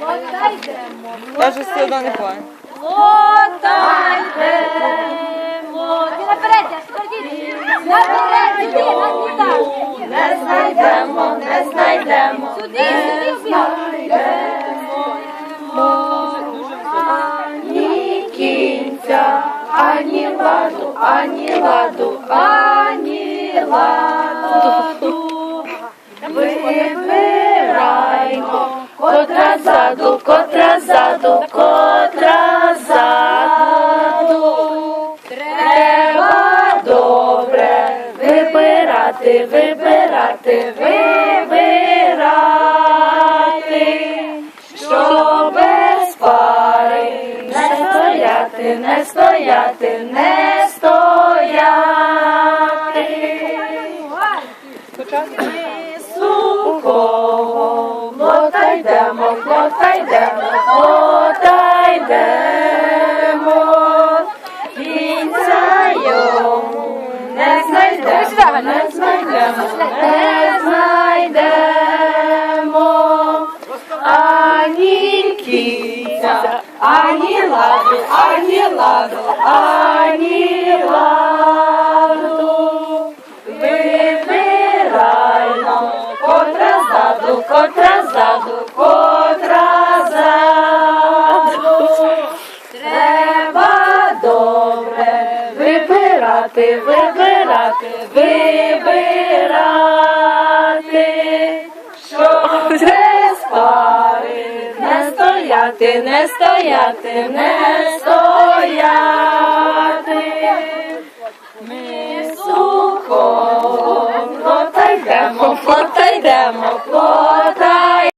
Я вже все одно не понял. Лотайдемо. Ти наперед, скордіть. Наперед, сюди, нас не так. Не знайдемо, не знайдемо. Сюди, сюди, обіг. Ані кінця, ані ладу, ані ладу, ані ладу. Котра ззаду, котра ззаду, котра ззаду. Треба добре вибирати, вибирати, вибирати, що без пари не стояти, не стояти, не стояти. Плота йдемо, плота йдемо, плота йдемо. Кінця йому не знайдемо, не знайдемо, не знайдемо. Ані кінця, ані ладу, ані ладу, ані ладу. Вибираймо, котра ззаду, котра вибирати, вибирати, вибирати, щоб без пари не стояти, не стояти, не стояти. Ми сухо, плота йдемо, плота йдемо, плота